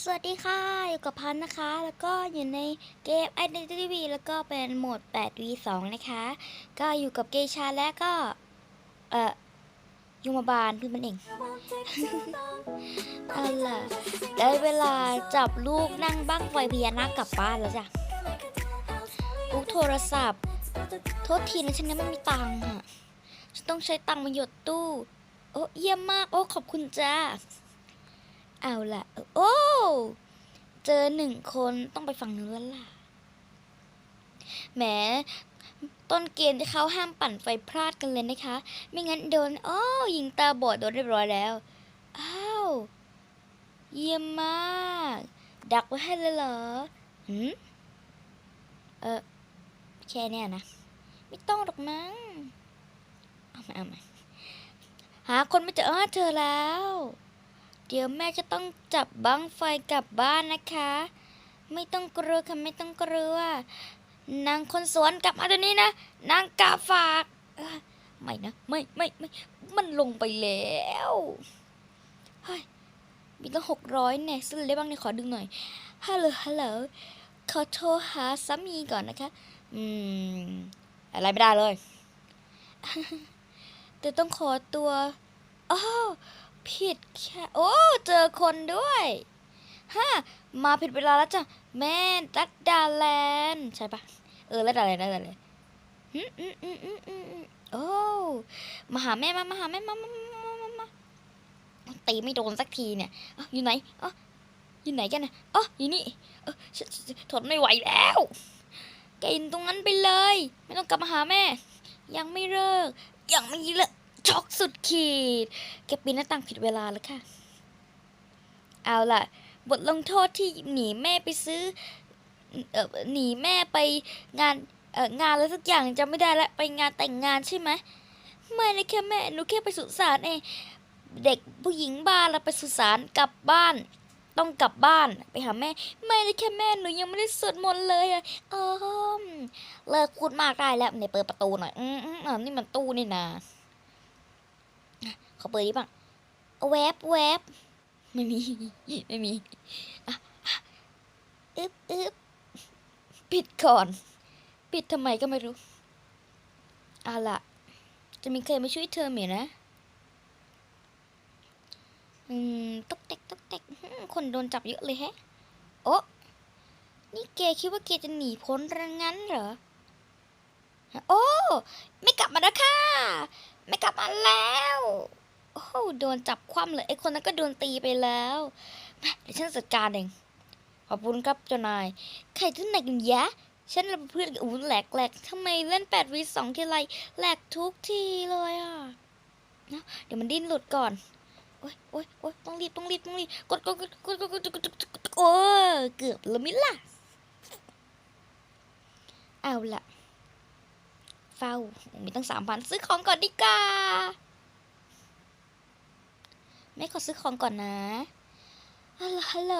สวัสดีค่ะ อยู่กับพันนะคะ แล้วก็อยู่ในเกม Identity V แล้วก็เป็นโหมด 8v2 นะคะ ก็อยู่กับเกชาและก็ เอ่อยมบาลคือมันเองเอาล่ะได้เวลาจับลูกนั่งบ้างไฟพญานาคกลับบ้านแล้วจ้ะลูกโทรศัพท์ โทษทีนะฉันยังไม่มีตังค์อะฉันต้องใช้ตังค์มาหยดตู้ โอ้เยี่ยมมาก โอ้ขอบคุณจ้า เอาละโอ้เจอหนึ่งคนต้องไปฝั่งนู้นแล้วล่ะแหมต้นเกมที่เขาห้ามปั่นไฟพลาดกันเลยนะคะ ไม่งั้นโดนอ้อยิงตาบอดโดนเรียบร้อยแล้ว อ้าว เยี่ยมมาก ดักไว้ให้เลยเหรอหืมเออแค่เนี้ยนะ ไม่ต้องหรอกมั้ง เอามาเอามาหาคนไม่เจอเจอแล้ว เดี๋ยวแม่จะต้องจับบังไฟกลับบ้านนะคะ ไม่ต้องกลัวค่ะไม่ต้องกลัวนางคนสวนกลับมาเดี๋ยวนี้นะนางกาฝากไม่นะไม่ไม่ไม่มันลงไปแล้วเฮ้ยมีตั้งหกร้อยเนี่ยซื้อได้บ้างเนี่ยขอดึงหน่อยฮัลโหลฮัลโหลขอโทรหาสามีก่อนนะคะ อืม อะไรไม่ได้เลย แต่ต้องขอตัวอ้าว ผิดแค่โอ้ เจอคนด้วยฮะมาผิดเวลาแล้วจ้ะ แม่รัดดาแลนใช่ปะเออรัดดาแลนรัดดาแลนอืมอืมอืมอืมอืมโอ้มาหาแม่มามาหาแม่มามามามามาตีไม่โดนสักทีเนี่ยอ้าอยู่ไหนอ๋ออยู่ไหนกันนะอ๋ออยู่นี่เออฉันฉันฉันทนไม่ไหวแล้วกินตรงนั้นไปเลย ไม่ต้องกลับมาหาแม่ ยังไม่เลิกยังไม่เลิก ช็อกสุดขีด แกปีนหน้าต่างผิดเวลาแล้วค่ะ เอาล่ะ บทลงโทษที่หนีแม่ไปซื้อเออหนีแม่ไปงานเอองานอะไรสักอย่างจำไม่ได้ละไปงานแต่งงานใช่ไหมไม่นะแค่แม่หนูแค่ไปสุสานเองเด็กผู้หญิงบ้านเราไปสุสานกลับบ้าน ต้องกลับบ้านไปหาแม่ ไม่นะแค่แม่หนูยังไม่ได้สวดมนต์เลยอะเออเลิกพูดมากได้แล้วเนี่ยเปิดประตูหน่อย อืมอืมนี่มันตู้นี่นะ ขาเปิดดิบ้างแวบแวบไม่มี ไม่มีอะอะอึบอึบปิดก่อน ปิดทำไมก็ไม่รู้เอาล่ะ จะมีใครมาช่วยเธอไหมนะ อืมตกเต็กตกเต็กคนโดนจับเยอะเลยแฮะ โอ้นี่แกคิดว่าแกจะหนีพ้นระงั้นเหรอ โอ้ ไม่กลับมาแล้วค่ะ ไม่กลับมาแล้ว โอ้โดนจับคว่ำเลยไอ้คนนั้นก็โดนตีไปแล้วเดี๋ยวฉันจัดการเอง ขอบคุณครับเจ้านาย ใครที่ไหนกันยะ ฉันระเพื่อนอู้แหลกแหลกทำไมเล่นแปดวีสองทีไรแหลกทุกทีเลยอะเดี๋ยวมันดิ้นหลุดก่อน โอ๊ยโอ๊ยโอ๊ยต้องรีบต้องรีบต้องรีบกดกดกดกดกดกดกดโอ้เกือบละมิล่ะ เอาละ เฝ้า มีตั้งสามพันซื้อของก่อนดีกว่าแม่ขอซื้อของก่อนนะฮัลโหลฮัลโหล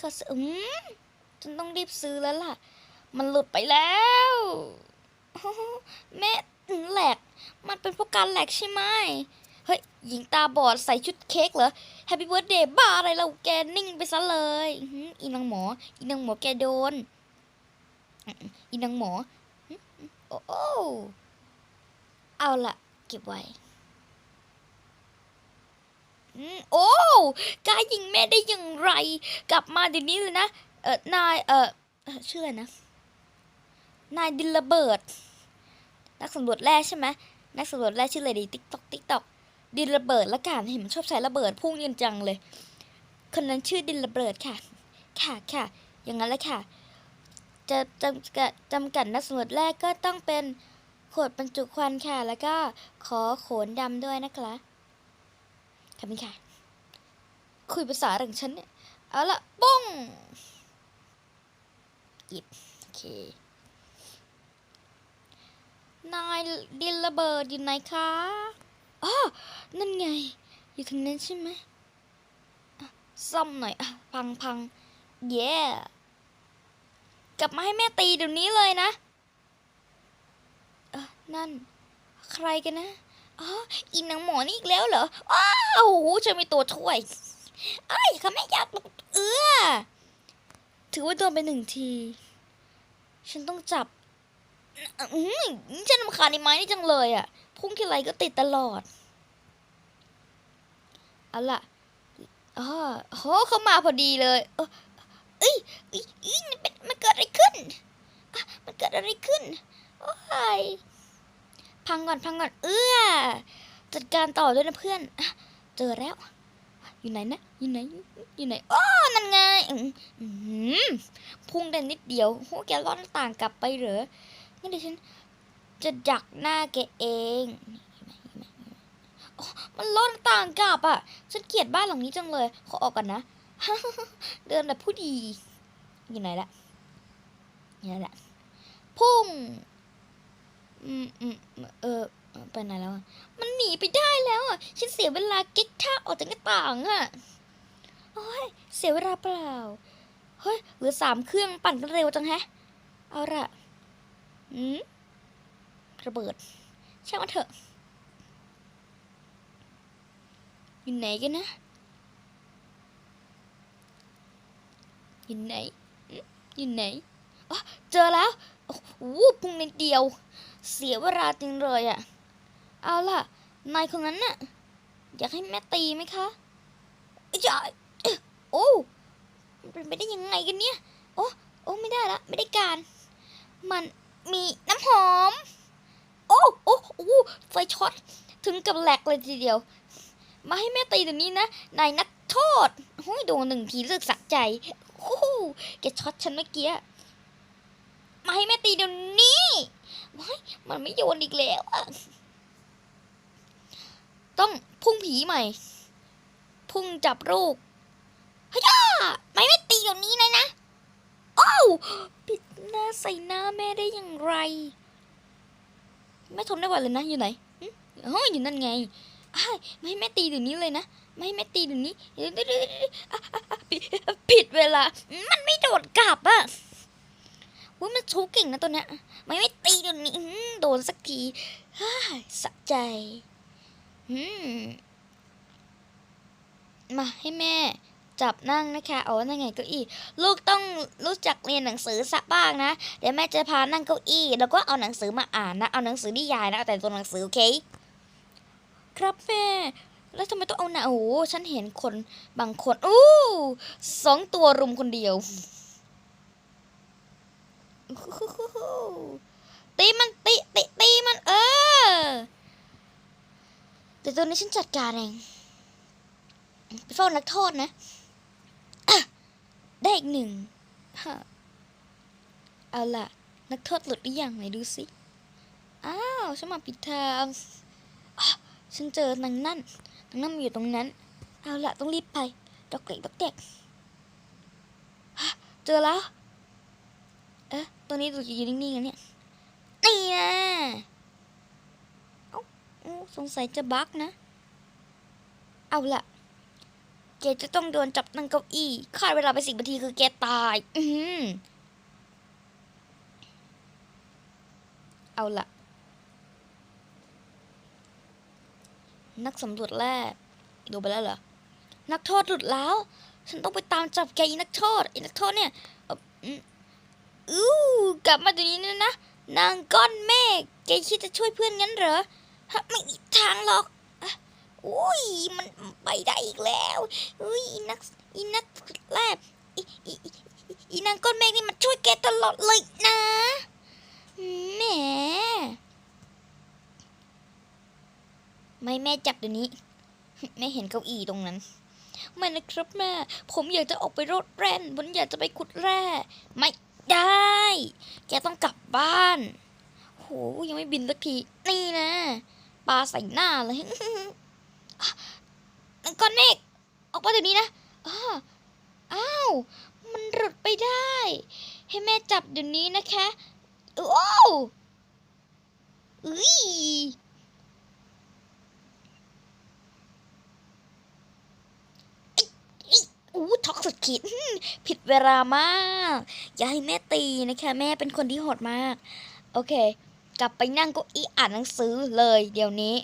ขอซื้ออืมฉันต้องรีบซื้อแล้วล่ะ มันหลุดไปแล้วแม่อืมแหลก มันเป็นเพราะการแหลกใช่ไหมเฮ้ย หญิงตาบอดใส่ชุดเค้กเหรอแฮปปี้เบิร์ดเดย์บ้าอะไรเราแกนิ่งไปซะเลย อีนางหมอ อีนางหมอแกโดน อีนางหมอ โอ้โอเอาละเก็บไว้อืมโอ้กายิงแม่ได้อย่างไร กลับมาเดี๋ยวนี้เลยนะ เออนาย เออเชื่อนะ นายดินระเบิดนักสำรวจแร่ใช่ไหม นักสำรวจแร่ชื่ออะไรดี ติ๊กตอก ติ๊กตอก ดินระเบิดละกัน เห็นมันชอบใช้ระเบิดพุ่งยิงจังเลย คนนั้นชื่อดินระเบิดค่ะ ค่ะค่ะ อย่างนั้นแหละค่ะ จะจำกัดจำกัดนักสำรวจแรกก็ต้องเป็นขวดบรรจุควันค่ะ แล้วก็ขอโขนดำด้วยนะคะขอบคุณค่ะ คุยภาษาอะไรของฉันเนี่ย เอาละปุ้งอิบโอเคนายดินระเบิดอยู่ไหนคะอ๋อนั่นไง อยู่ทางนั้นใช่ไหมซ่อมหน่อยอะพังพังเย่ กลับมาให้แม่ตีเดี๋ยวนี้เลยนะ เออนั่น ใครกันนะ อ๋อ อีนางหมอนี่อีกแล้วเหรอ อ้าวโอ้โหจะมีตัวช่วยไอ้ยเขาไม่อยากเอื้อ ถือว่าโดนไปหนึ่งที ฉันต้องจับ อืมฉันรำคาในไม้นี่จังเลยอะ พุ่งทีไรก็ติดตลอดเอาล่ะอ๋อโหเขามาพอดีเลย เออเอ้ยเอ้ยเอ้ยมันเป็นมันเกิดอะไรขึ้นอะมันเกิดอะไรขึ้น โอ้ย พังก่อนพังก่อน เอื้อ จัดการต่อด้วยนะเพื่อน เจอแล้ว อยู่ไหนนะ อยู่ไหน อยู่ไหนอ้อนั่นไงอืมอืมพุ่งได้นิดเดียวโหแกล้อนต่างกลับไปเหรองั้นเดี๋ยวฉันจะดักหน้าแกเองมันล่อนต่างกลับอะ ฉันเกลียดบ้านหลังนี้จังเลย ขอออกก่อนนะ เดินแบบผู้ดีอยู่ไหนละอยู่ไหนละ พุ่ง อืมอืมเออไปไหนแล้ว มันหนีไปได้แล้วอะ ฉันเสียเวลาเก๊กท่าออกจากหน้าต่างอะ โอ้ย เสียเวลาเปล่า เฮ้ย เหลือสามเครื่องปั่นกันเร็วจังแฮะ เอาละอืมระเบิด ช่างมันเถอะ อยู่ไหนกันนะ อยู่ไหน อยู่ไหน อ๋อ เจอแล้ว โอ้โหพุ่งในเดียว เสียเวลาจริงเลยอะเอาล่ะ นายคนนั้นน่ะ อยากให้แม่ตีไหมคะอย่าเอ๊ะโอ้มันเป็นไปได้ยังไงกันเนี่ย โอ้โอ้ไม่ได้ละ ไม่ได้การ มันมีน้ำหอม โอ้โอ้โอ้ไฟช็อต ถึงกับแหลกเลยทีเดียว มาให้แม่ตีเดี๋ยวนี้นะ นายนักโทษโอ้ยโดนหนึ่งทีเลือกสักใจโอ้โหแกช็อตฉันเมื่อกี้ มาให้แม่ตีเดี๋ยวนี้ ว้ายมันไม่โยนอีกแล้วอะต้องพุ่งผีใหม่ พุ่งจับลูกเฮ้ยไม่ไม่ตีเดี๋ยวนี้เลยนะโอ้วปิดหน้าใส่หน้าแม่ได้อย่างไรแม่ทนได้ไหวเลยนะอยู่ไหนหึอ๋ออยู่นั่นไงอ้ไม่ให้แม่ตีเดี๋ยวนี้เลยนะไม่ให้แม่ตีเดี๋ยวนี้ผิดผิดเวลา มันไม่โดดกลับอะ ว่ามันชูเก่งนะตัวเนี้ยไม่ไม่ตีเดี๋ยวนี้โดนสักทีฮ่าสะใจมมาให้แม่ จับนั่งนะคะเอานั่งไงเก้าอี้ ลูกต้องรู้จักเรียนหนังสือสักบ้างนะ เดี๋ยวแม่จะพานั่งเก้าอี้ แล้วก็เอาหนังสือมาอ่านนะ เอาหนังสือนิยายนะ เอาแต่ตัวหนังสือโอเค ครับแม่แล้วทำไมต้องเอาหนาโอ้ฉันเห็นคนบางคน อู้สองตัวรุมคนเดียว ตีมันตีตีตีมันเออ แต่ตัวนี้ฉันจัดการเองไปเฝ้านักโทษนะได้อีกหนึ่งเอาล่ะ นักโทษหลุดหรือยังไหนดูสิอ้าวฉันมาผิดทางฉันเจอนางนั่นนางนั่นอยู่ตรงนั้น เอาล่ะ ต้องรีบไปดอกเกล็ดดอกเด็กเจอแล้ว ตัวนี้ดูจะยืนนิ่งๆนะเนี่ย นี่นะเอ้าสงสัยจะบักนะ เอาละแกจะต้องโดนจับนั่งเก้าอี้คาดเวลาไปสิบนาทีคือแกตาย อือหือเอาละนักสำรวจแร่ดูไปแล้วเหรอ นักโทษหลุดแล้ว ฉันต้องไปตามจับแกอีนักโทษอ้นักโทษเนี่ย อู้กลับมาตรงนี้นะนะ นางก้อนเมฆแกคิดจะช่วยเพื่อนงั้นเหรอฮะไม่มีทางหรอกอะโอ้ยมันไปได้อีกแล้วอุ้ยนักอีนักแลบอีนางก้อนเมฆนี่มันช่วยแกตลอดเลยนะแหมไม่แม่จับเดี๋ยวนี้แม่เห็นเก้าอี้ตรงนั้นไม่นะครับแม่ ผมอยากจะออกไปรดแร่นผมอยากจะไปขุดแร่ ไม่ ได้ แกต้องกลับบ้าน โหยังไม่บินสักที นี่นะปลาใส่หน้าเลยนังก้อนเมฆออกมาเดี๋ยวนี้นะอ้าว มันหลุดไปได้ ให้แม่จับเดี๋ยวนี้นะคะ โอ้วอุ้ย อู้ท็อกสุด ขีดผิดเวลามาก อย่าให้แม่ตีนะคะ แม่เป็นคนที่โหดมาก โอเค กลับไปนั่งก็อีอ่านหนังสือเลย เดี๋ยวนี้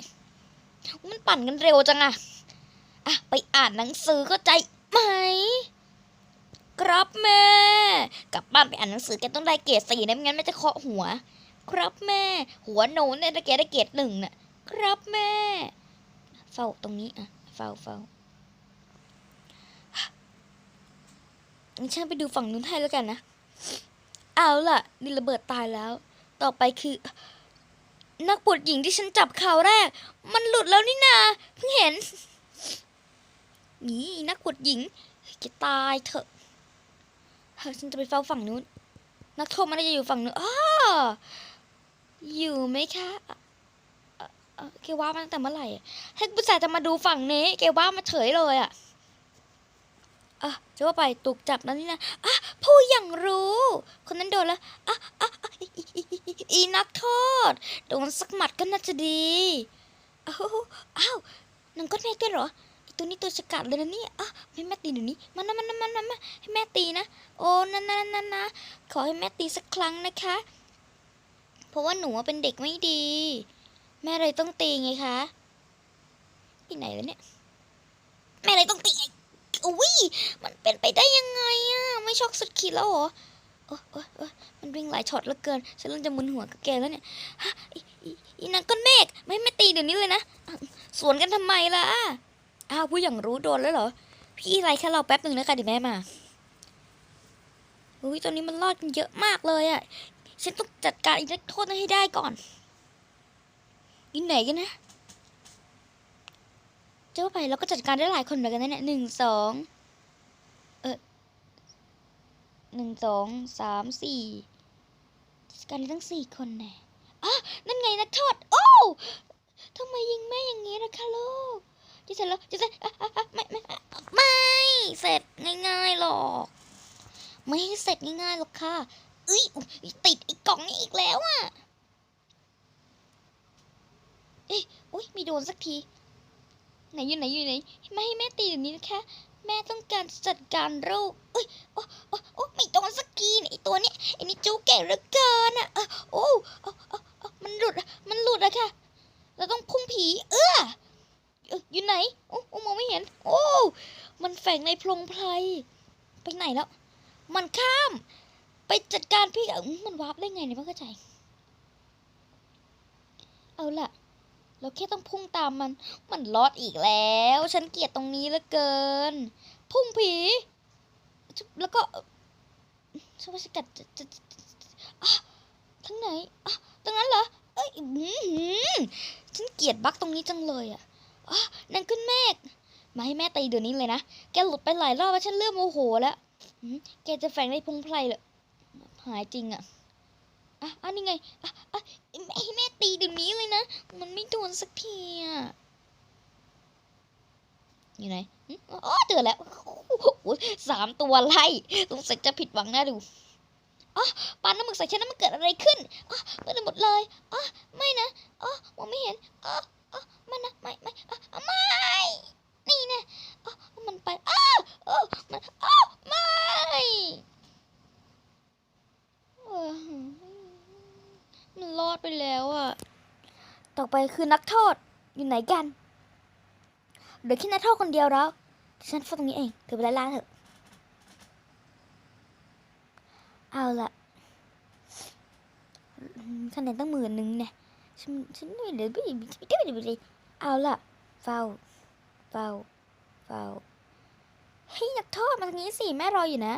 มันปั่นกันเร็วจังอะอะไปอ่านหนังสือเข้าใจไหม ครับแม่ กลับบ้านไปอ่านหนังสือแกต้องได้เกรดสี่นะไม่งั้นแม่จะเคาะหัว ครับแม่ หัวโนนเนี่ยถ้าแกได้เกรดหนึ่งน่ะ ครับแม่ เฝ้าตรงนี้อะเฝ้าเฝ้า งั้นฉันไปดูฝั่งนู้นให้แล้วกันนะ เอาล่ะนี่ระเบิดตายแล้ว ต่อไปคือ นักบวชหญิงที่ฉันจับข่าวแรก มันหลุดแล้วนี่นาเพิ่งเห็น นี่นักบวชหญิงจะตายเถอะฉันจะไปเฝ้าฝั่งนู้น นักโทษมันจะอยู่ฝั่งนู้นอ้าอยู่ไหมคะเกว่ามาตั้งแต่เมื่อไหร่อะให้ผู้ชายจะมาดูฝั่งนี้แกว่ามาเฉยเลยอะ อะจะว่าไปถูกจับแล้วนี่นะอะผู้อย่างรู้ คนนั้นโดนแล้วอะอะอะอีนักโทษโดนสักหมัดก็น่าจะดีอ้าวอ้าวนังก็แม่ด้วยเหรอตัวนี้ตัวฉกาจเลยนะนี่อะให้แม่ตีเดี๋ยวนี้มันนะมันนะมันนะมันให้แม่ตีนะ โอ้นั่นนั่นนั่นนะขอให้แม่ตีสักครั้งนะคะ เพราะว่าหนูเป็นเด็กไม่ดี แม่เลยต้องตีไงคะที่ไหนแล้วเนี่ย แม่เลยต้องตีไง อุ้ยมันเป็นไปได้ยังไงอะไม่ช็อกสุดขีดแล้วเหรอโอ้โอ้โอ้มันวิ่งหลายช็อตเหลือเกินฉันเริ่มจะมึนหัวกับแกแล้วเนี่ยฮะอีนังก้อนเมฆไม่ให้แม่ตีเดี๋ยวนี้เลยนะสวนกันทำไมล่ะอ้าวผู้อย่างรู้โดนแล้วเหรอ พี่อะไรแค่เราแป๊บหนึ่งนะคะเดี๋ยวแม่มาอุ้ยตอนนี้มันรอดกันเยอะมากเลยอะ่ะฉันต้องจัดการอีนักโทษนั้นให้ได้ก่อนยินไหนกันนะ เจ้าไปเราก็จัดการได้หลายคนเหมือนกันนะเนี่ยหนึ่งสองเออหนึ่งสองสามสี่จัดการได้ทั้งสี่คนแน่อะนั่นไงนักโทษโอ้วทำไมยิงแม่อย่างนี้ล่ะคะลูกจะเสร็จแล้วจะเสร็จไม่ไม่ไม่เสร็จง่ายๆหรอก ไม่ให้เสร็จง่ายๆหรอกค่ะเอ้ยอุ๊ยติดไอ้กล่องนี้อีกแล้วอะเอ้ยอุ้ยมีโดนสักที ไหนอยู่ไหนอยู่ไหนไม่ให้แม่ตีเดี๋ยวนี้นะคะแม่ต้องการจัดการโรคเอ้ยโอ้โอ้โอ้ไม่โดนสักทีนไอตัวเนี้ยไอ้นี่จูเก่เหลือเกินอะโอ้โอ้โอ้โอ้มันหลุดมันหลุดอะค่ะเราต้องพุ่งผี เอออยู่ไหนโอ้โอ้มองไม่เห็น โอ้มันแฝงในพรงไพรไปไหนแล้ว มันข้าม ไปจัดการพี่กับอื้อมันวาร์ปได้ไงเนี่ยไม่เข้าใจ เอาล่ะ เราแค่ต้องพุ่งตามมัน มันลอดอีกแล้ว ฉันเกลียดตรงนี้เหลือเกิน พุ่งผี แล้วก็ฉันว่าจะกัดจะจะจะทั้งไหนอะตรงนั้นเหรอ เอ้ยอื้อหือฉันเกลียดบั๊กตรงนี้จังเลยอะนั่นขึ้นเมฆมาให้แม่ตีเดี๋ยวนี้เลยนะ แกหลุดไปหลายรอบแล้วฉันเริ่มโมโหแล้ว แกจะแฝงในพงไพรเหรอ หายจริงอะ อะอันนี้ไงอะอะให้แม่ตีเดี๋ยวนี้เลยนะ มันไม่โดนสักทีอะอยู่ไหนอ๋อเจอแล้วโอ้โหสามตัวไล่สงสัยจะผิดหวังนะดูอ๋อปานน้ำหมึกใส่ฉันนั้นมันเกิดอะไรขึ้นอ๋อเปิดไปหมดเลยอ๋อไม่นะอ๋อมองไม่เห็นอ๋ออ๋อไมันนะ ไม่ ไม่อ๋อไม่ นี่นะอ๋อมันไปอ้าวเออมันอ้าวไม่ เออมันรอดไปแล้วอะต่อ ไปคือนักโทษอยู่ไหนกันเหลือแค่นักโทษคนเดียวแล้ว ฉันฟังตรงนี้เองเธอไปไล่ล่าเถอะ เอาละคะแนนตั้งหมื่นหนึ่งเนี่ยฉันฉันไม่เหลือไม่ไม่ไม่ไม่ไม่เอาละเฝ้าเฝ้าเฝ้าเฮ้นักโทษมาทางนี้สิแม่รออยู่นะ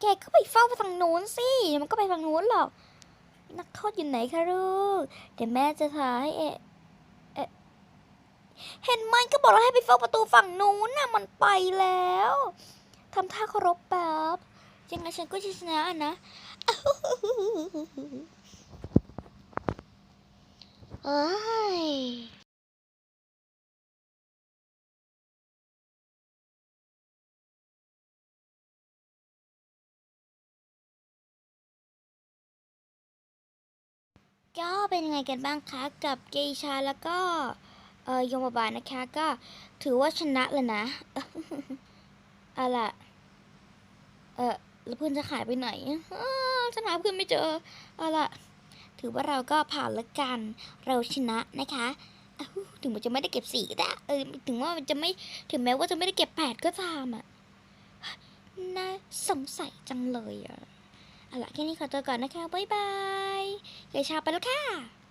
แกก็ไปเฝ้าทางโน้นสิมันก็ไปทางโน้นหรอก นักโทษอยู่ไหนคะลูก เดี๋ยวแม่จะทาให้เอะเห็นมันก็บอกเราให้ไปเฝ้าประตูฝั่งนู้นน่ะมันไปแล้วทำท่าเคารพแป๊บยังไงฉันก็จะชนะนะเอ้ย ก็เป็นยังไงกันบ้างคะกับเกอิชาแล้วก็เออยมบาลนะคะ ก็ถือว่าชนะแล้วนะเอาล่ะเออแล้วเพื่อนจะขายไปไหนอ้าวฉันหาเพื่อนไม่เจอเอาล่ะ ถือว่าเราก็ผ่านละกัน เราชนะนะคะถึงมันจะไม่ได้เก็บสี่ก็ได้เออถึงว่ามันจะไม่ถึงแม้ว่าจะไม่ได้เก็บแปดก็ตามอะนะสงสัยจังเลยอะ เอาละแค่นี้ขอตัวก่อนนะคะ บ๊ายบายเกยชาไปแล้วค่ะ